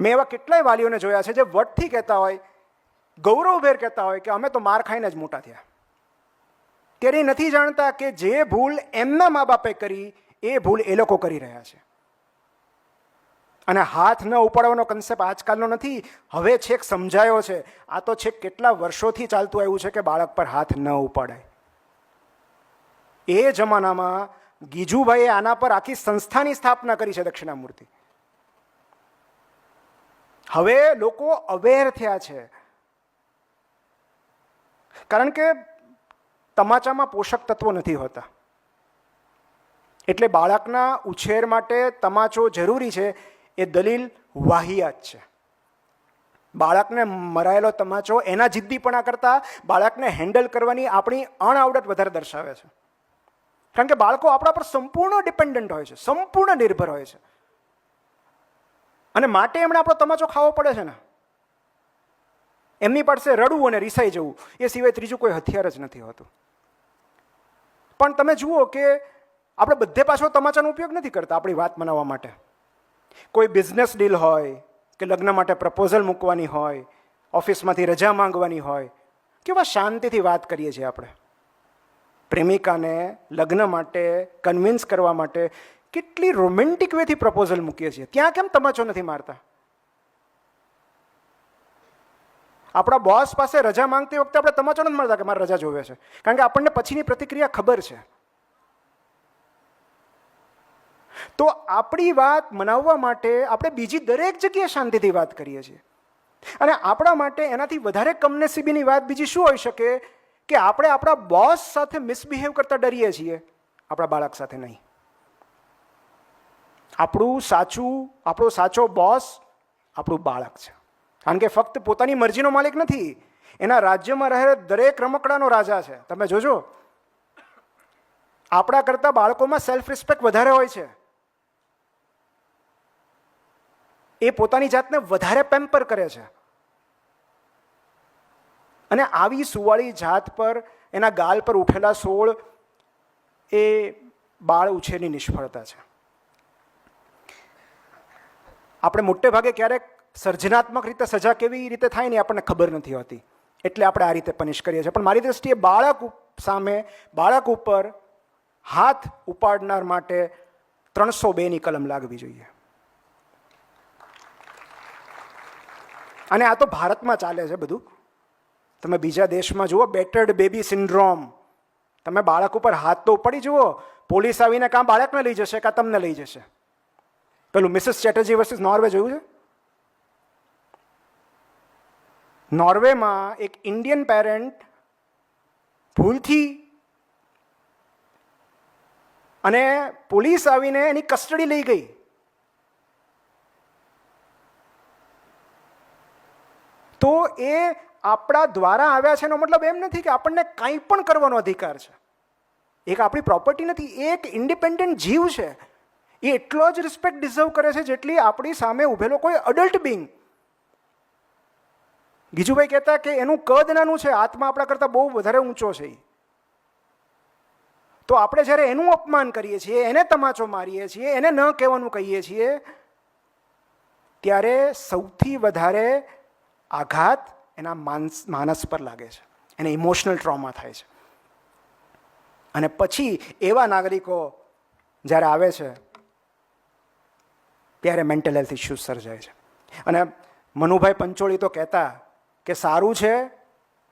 મેં એવા કેટલાય વાલીઓને જોયા છે જે વટથી કહેતા હોય, ગૌરવભેર કહેતા હોય કે અમે તો માર ખાઈને જ મોટા થયા. ત્યારે નથી જાણતા કે જે ભૂલ એમના મા બાપે કરી, એ ભૂલ એ લોકો કરી રહ્યા છે. અને હાથ ન ઉપાડવાનો કન્સેપ્ટ આજકાલનો નથી, હવે છેક સમજાયો છે. આ તો છેક કેટલા વર્ષોથી ચાલતું આવ્યું છે કે બાળક પર હાથ ન ઉપાડાય. એ જમાનામાં ગીજુભાઈએ આના પર આખી સંસ્થાની સ્થાપના કરી છે દક્ષિણામૂર્તિ. હવે લોકો અવેર થયા છે. કારણ કે તમાચામાં પોષક તત્વો નથી હોતા. એટલે બાળકના ઉછેર માટે તમાચો જરૂરી છે એ દલીલ વાહિયાત છે. બાળકને મરાયેલો તમાચો એના જિદ્દીપણા કરતાં બાળકને હેન્ડલ કરવાની આપણી અણઆવડત વધારે દર્શાવે છે. કારણ કે બાળકો આપણા પર સંપૂર્ણ ડિપેન્ડન્ટ હોય છે, સંપૂર્ણ નિર્ભર હોય છે. અને માટે એમણે આપણો તમાચો ખાવો પડે છે ને? એમની પાસે રડવું અને રિસાઈ જવું, એ સિવાય ત્રીજું કોઈ હથિયાર જ નથી હોતું. પણ તમે જુઓ કે આપણે બધે પાછો તમાચાનો ઉપયોગ નથી કરતા આપણી વાત મનાવવા માટે. કોઈ બિઝનેસ ડીલ હોય, કે લગ્ન માટે પ્રપોઝલ મૂકવાની હોય, ઓફિસમાંથી રજા માંગવાની હોય, કેવા શાંતિથી વાત કરીએ છીએ આપણે. પ્રેમિકાને લગ્ન માટે કન્વિન્સ કરવા માટે કેટલી રોમેન્ટિક વેથી પ્રપોઝલ મૂકીએ છીએ? ત્યાં કેમ તમાચો નથી મારતા? આપણા બોસ પાસે રજા માંગતી વખતે આપણે તમાચો નથી મળતા કે મારે રજા જોવે છે. કારણ કે આપણને પછીની પ્રતિક્રિયા ખબર છે. તો આપણી વાત મનાવવા માટે આપણે બીજી દરેક જગ્યાએ શાંતિથી વાત કરીએ છીએ. અને આપણા માટે એનાથી વધારે કમનસીબીની વાત બીજી શું હોઈ શકે? કે આપણે આપણા બોસ સાથે મિસબિહેવ કરતા ડરીએ છીએ. આપણા બાળક સાથે નહીં. આપણું સાચું, આપણો સાચો બોસ આપણું બાળક છે. કારણ કે ફક્ત પોતાની મરજીનો માલિક નથી, એના રાજ્યમાં રહેલા દરેક રમકડાનો રાજા છે. તમે જોજો. આપણા કરતાં બાળકોમાં સેલ્ફ રિસ્પેક્ટ વધારે હોય છે. એ પોતાની જાતને વધારે પેમ્પર કરે છે. અને આવી સુવાળી જાત પર, એના ગાલ પર ઉઠેલા સોળ એ બાળ ઉછેરની નિષ્ફળતા છે. આપણે મોટે ભાગે ક્યારેક સર્જનાત્મક રીતે સજા કેવી રીતે થાય ને આપણને ખબર નથી હોતી. એટલે આપણે આ રીતે પનિશ કરીએ છીએ. પણ મારી દ્રષ્ટિએ બાળક સામે બાળક ઉપર હાથ ઉપાડનાર માટે ત્રણસો બેની કલમ લાગવી જોઈએ. અને આ તો ભારતમાં ચાલે છે બધું. તમે બીજા દેશમાં જુઓ બેટર્ડ બેબી સિન્ડ્રોમ તમે બાળક ઉપર હાથ તો ઉપાડી જુઓ, પોલીસ આવીને કાં બાળકને લઈ જશે, કાં તમને લઈ જશે? પેલું મિસિસ ચેટર્જી વર્સિસ નોર્વે જોયું છે? નોર્વેમાં એક ઇન્ડિયન પેરેન્ટ ભૂલથી અને પોલીસ આવીને એની કસ્ટડી લઈ ગઈ. તો એ આપણા દ્વારા આવ્યા છે એનો મતલબ એમ નથી કે આપણને કંઈ પણ કરવાનો અધિકાર છે. એક આપણી પ્રોપર્ટી નથી એક ઇન્ડિપેન્ડન્ટ જીવ છે. એ એટલો જ રિસ્પેક્ટ ડિઝર્વ કરે છે જેટલી આપણી સામે ઊભેલો કોઈ અડલ્ટ બિંગ ગીજુભાઈ કહેતા કે એનું કદ નાનું છે, આત્મા આપણા કરતાં બહુ વધારે ઊંચો છે તો આપણે જ્યારે એનું અપમાન કરીએ છીએ, એને તમાચો મારીએ છીએ, એને ન કહેવાનું કહીએ છીએ, ત્યારે સૌથી વધારે આઘાત એના માનસ માનસ પર લાગે છે. એને ઇમોશનલ ટ્રોમા થાય છે. અને પછી એવા નાગરિકો જ્યારે આવે છે ત્યારે મેન્ટલ હેલ્થ ઇસ્યુઝ સર્જાય છે. અને મનુભાઈ પંચોળી તો કહેતા કે સારું છે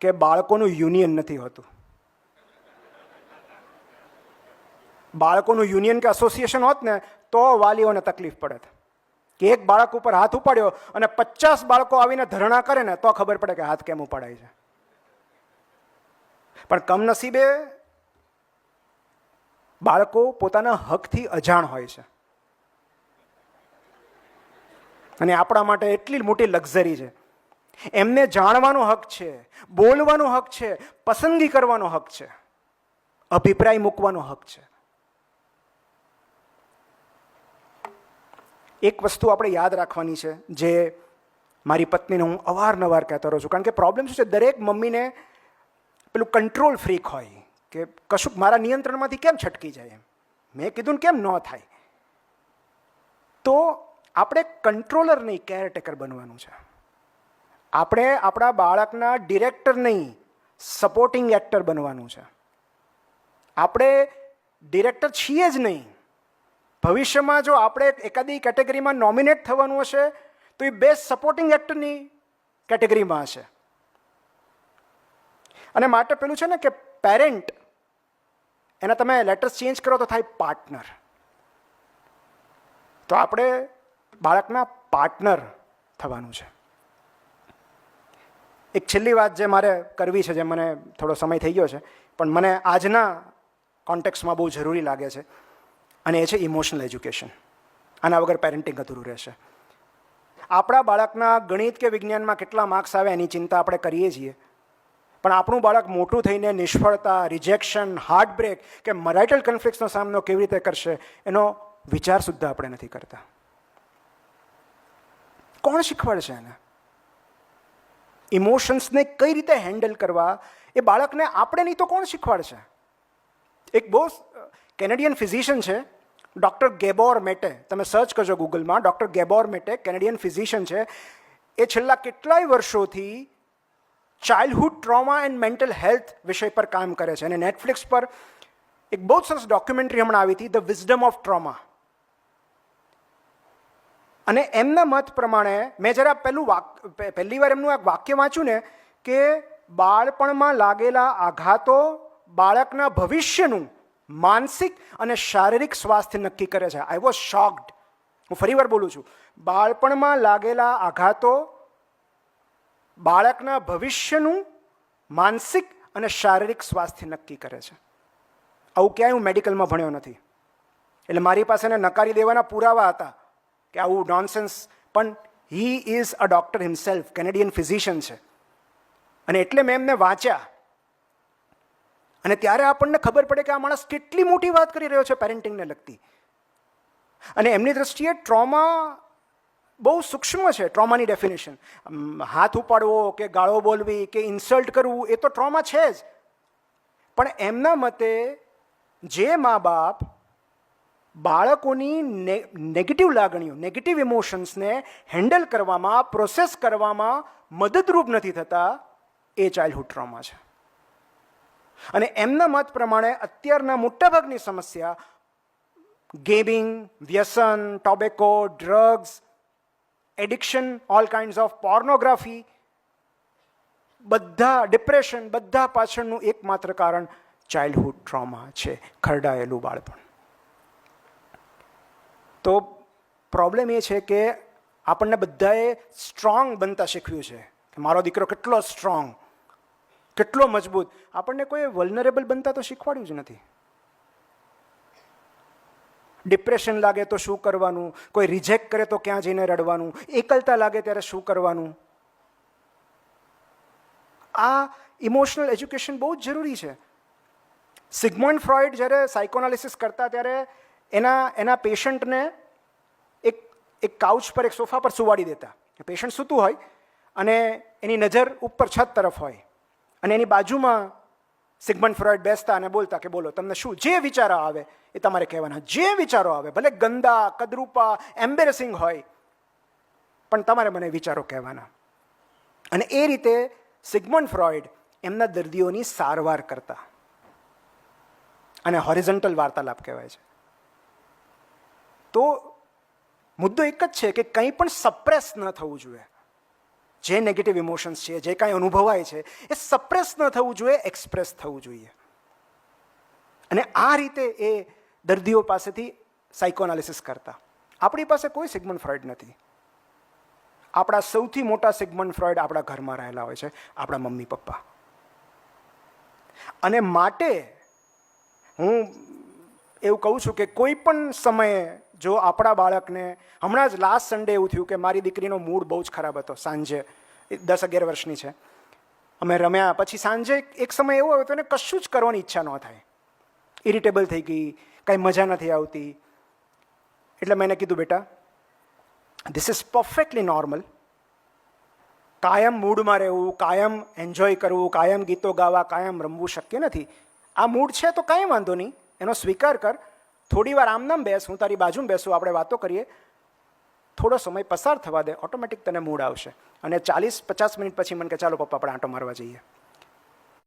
કે બાળકોનું યુનિયન નથી હોતું. બાળકોનું યુનિયન કે એસોસિએશન હોત ને, તો વાલીઓને તકલીફ પડે કે એક બાળક ઉપર હાથ ઉપાડ્યો અને પચાસ બાળકો આવીને ધરણા કરે ને, તો ખબર પડે કે હાથ કેમ ઉપાડાય છે. પણ કમનસીબે બાળકો પોતાના હકથી અજાણ હોય છે. અને આપણા માટે એટલી મોટી લક્ઝરી છે. એમને જાણવાનો હક છે, બોલવાનો હક છે, પસંદગી કરવાનો હક છે, અભિપ્રાય મૂકવાનો હક છે. એક વસ્તુ આપણે યાદ રાખવાની છે, જે મારી પત્નીને હું અવારનવાર કહેતો રહું છું, કારણ કે પ્રોબ્લેમ શું છે, દરેક મમ્મીને પેલું કંટ્રોલ ફ્રીક હોય, કે કશુંક મારા નિયંત્રણમાંથી કેમ છટકી જાય એમ? મેં કીધું ને કેમ ન થાય? તો આપણે કંટ્રોલર નહીં કેરટેકર બનવાનું છે. આપણે આપણા બાળકના ડિરેક્ટર નહીં સપોર્ટિંગ એક્ટર બનવાનું છે. આપણે ડિરેક્ટર છીએ જ નહીં. ભવિષ્યમાં જો આપણે એકાદી કેટેગરીમાં નોમિનેટ થવાનું હશે, તો એ બેસ્ટ સપોર્ટિંગ એક્ટરની કેટેગરીમાં હશે. અને માટે પેલું છે ને કે પેરેન્ટ એના તમે લેટર્સ ચેન્જ કરો તો થાય પાર્ટનર તો આપણે બાળકના પાર્ટનર થવાનું છે. એક છેલ્લી વાત જે મારે કરવી છે, જે મને થોડો સમય થઈ ગયો છે, પણ મને આજના કોન્ટેક્સમાં બહુ જરૂરી લાગે છે, અને એ છે ઇમોશનલ એજ્યુકેશન આના વગર પેરેન્ટિંગ અધૂરું રહેશે. આપણા બાળકના ગણિત કે વિજ્ઞાનમાં કેટલા માર્ક્સ આવે એની ચિંતા આપણે કરીએ છીએ, પણ આપણું બાળક મોટું થઈને નિષ્ફળતા રિજેક્શન હાર્ટબ્રેક કે મરાઇટલ કન્ફ્લિક્ટ્સનો સામનો કેવી રીતે કરશે, એનો વિચાર સુદ્ધા આપણે નથી કરતા. કોણ શીખવાડશે એને? ઇમોશન્સને કઈ રીતે હેન્ડલ કરવા? એ બાળકને આપણે નહીં તો કોણ શીખવાડશે? એક બહુ કેનેડિયન ફિઝિશિયન છે ડૉક્ટર ગેબોર મેટે તમે સર્ચ કરજો ગૂગલમાં doctor Gabor Mate Canadian physician છે. એ છેલ્લા કેટલાય વર્ષોથી childhood trauma and mental health વિષય પર કામ કરે છે. અને નેટફ્લિક્સ પર એક બહુ સરસ ડોક્યુમેન્ટરી હમણાં આવી હતી ધ વિઝડમ ઓફ ટ્રોમા અને એમના મત પ્રમાણે મેં જરા પહેલું વાક પહેલી વાર એમનું એક વાક્ય વાંચ્યું ને કે બાળપણમાં લાગેલા આઘાતો બાળકના ભવિષ્યનું માનસિક અને શારીરિક સ્વાસ્થ્ય નક્કી કરે છે. આઈ વોઝ શોક્ડ હું ફરી વાર બોલું છું. બાળપણમાં લાગેલા આઘાતો બાળકના ભવિષ્યનું માનસિક અને શારીરિક સ્વાસ્થ્ય નક્કી કરે છે. આવું ક્યાંય હું મેડિકલમાં ભણ્યો નથી. એટલે મારી પાસે એને નકારી દેવાના પુરાવા હતા. કે આવું નોનસેન્સ પણ he is a doctor himself Canadian physician છે. અને એટલે મેં એમને વાંચ્યા. અને ત્યારે આપણને ખબર પડે કે આ માણસ કેટલી મોટી વાત કરી રહ્યો છે પેરેન્ટિંગને લગતી. અને એમની દ્રષ્ટિએ ટ્રોમા બહુ સૂક્ષ્મ છે ટ્રોમાની ડેફિનેશન હાથ ઉપાડવો કે ગાળો બોલવી કે ઇન્સલ્ટ કરવું, એ તો ટ્રોમા છે જ. પણ એમના મતે જે મા બાપ બાળકોની નેગેટિવ લાગણીઓ નેગેટિવ ઇમોશન્સને હેન્ડલ કરવામાં પ્રોસેસ કરવામાં મદદરૂપ નથી થતા એ ચાઇલ્ડહુડ ટ્રોમા છે. અને એમના મત પ્રમાણે અત્યારના મોટાભાગની સમસ્યા ગેમિંગ વ્યસન tobacco drugs addiction all kinds of pornography બધા ડિપ્રેશન બધા પાછળનું એકમાત્ર કારણ ચાઇલ્ડહુડ ટ્રોમા છે, ખરડાયેલું બાળપણ. તો પ્રોબ્લેમ એ છે કે આપણને બધાએ સ્ટ્રોંગ બનતા શીખવ્યું છે કે મારો દીકરો કેટલો સ્ટ્રોંગ કેટલો મજબૂત. આપણને કોઈ વલનરેબલ બનતા તો શીખવાડ્યું જ નથી. ડિપ્રેશન લાગે તો શું કરવાનું? કોઈ રિજેક્ટ કરે તો ક્યાં જઈને રડવાનું? એકલતા લાગે ત્યારે શું કરવાનું? આ ઇમોશનલ એજ્યુકેશન બહુ જ જરૂરી છે. સિગમોન્ડ ફ્રોઇડ જ્યારે સાયકોનાલિસિસ કરતા ત્યારે એના એના પેશન્ટને એક એક કાઉચ પર, એક સોફા પર સુવાડી દેતા. પેશન્ટ સૂતું હોય અને એની નજર ઉપર છત તરફ હોય અને એની બાજુમાં સિગમન ફ્રોઇડ બેસતા અને બોલતા કે બોલો, તમને શું, જે વિચારો આવે એ તમારે કહેવાના. જે વિચારો આવે, ભલે ગંદા, કદરૂપા એમ્બેરેસિંગ હોય, પણ તમારે મને વિચારો કહેવાના. અને એ રીતે સિગમન ફ્રોઇડ એમના દર્દીઓની સારવાર કરતા. અને હોરિઝન્ટલ વાર્તાલાપ કહેવાય છે. તો મુદ્દો એક જ છે કે કંઈ પણ સપ્રેસ ન થવું જોઈએ. જે નેગેટિવ ઇમોશન્સ છે, જે કાંઈ અનુભવાય છે, એ સપ્રેસ ન થવું જોઈએ એક્સપ્રેસ થવું જોઈએ. અને આ રીતે એ દર્દીઓ પાસેથી સાયકોનાલિસિસ કરતા. આપણી પાસે કોઈ સિગમન ફ્રોઇડ નથી. આપણા સૌથી મોટા સિગમન ફ્રોઇડ આપણા ઘરમાં રહેલા હોય છે, આપણા મમ્મી, પપ્પા. અને માટે હું એવું કહું છું કે કોઈ પણ સમયે જો આપણા બાળકને, હમણાં જ લાસ્ટ સન્ડે એવું થયું કે મારી દીકરીનો મૂડ બહુ જ ખરાબ હતો સાંજે દસ અગિયાર વર્ષની છે. અમે રમ્યા, પછી સાંજે એક સમય એવો આવ્યો તો એને કશું જ કરવાની ઈચ્છા ન થાય. ઇરિટેબલ થઈ ગઈ, કાંઈ મજા નથી આવતી. એટલે મેં એને કીધું, બેટા ધીસ ઇઝ પરફેક્ટલી નોર્મલ કાયમ મૂડમાં રહેવું, કાયમ એન્જોય કરવું, કાયમ ગીતો ગાવા, કાયમ રમવું શક્ય નથી. આ મૂડ છે તો કાંઈ વાંધો નહીં. એનો સ્વીકાર કર. થોડી વાર આમ નામ બેસ, હું તારી બાજુમાં બેસું, આપણે વાતો કરીએ. થોડો સમય પસાર થવા દે ઓટોમેટિક તને મૂડ આવશે. અને ચાલીસ, પચાસ મિનિટ પછી મને કે ચાલો પપ્પા, આપણે આંટો મારવા જઈએ.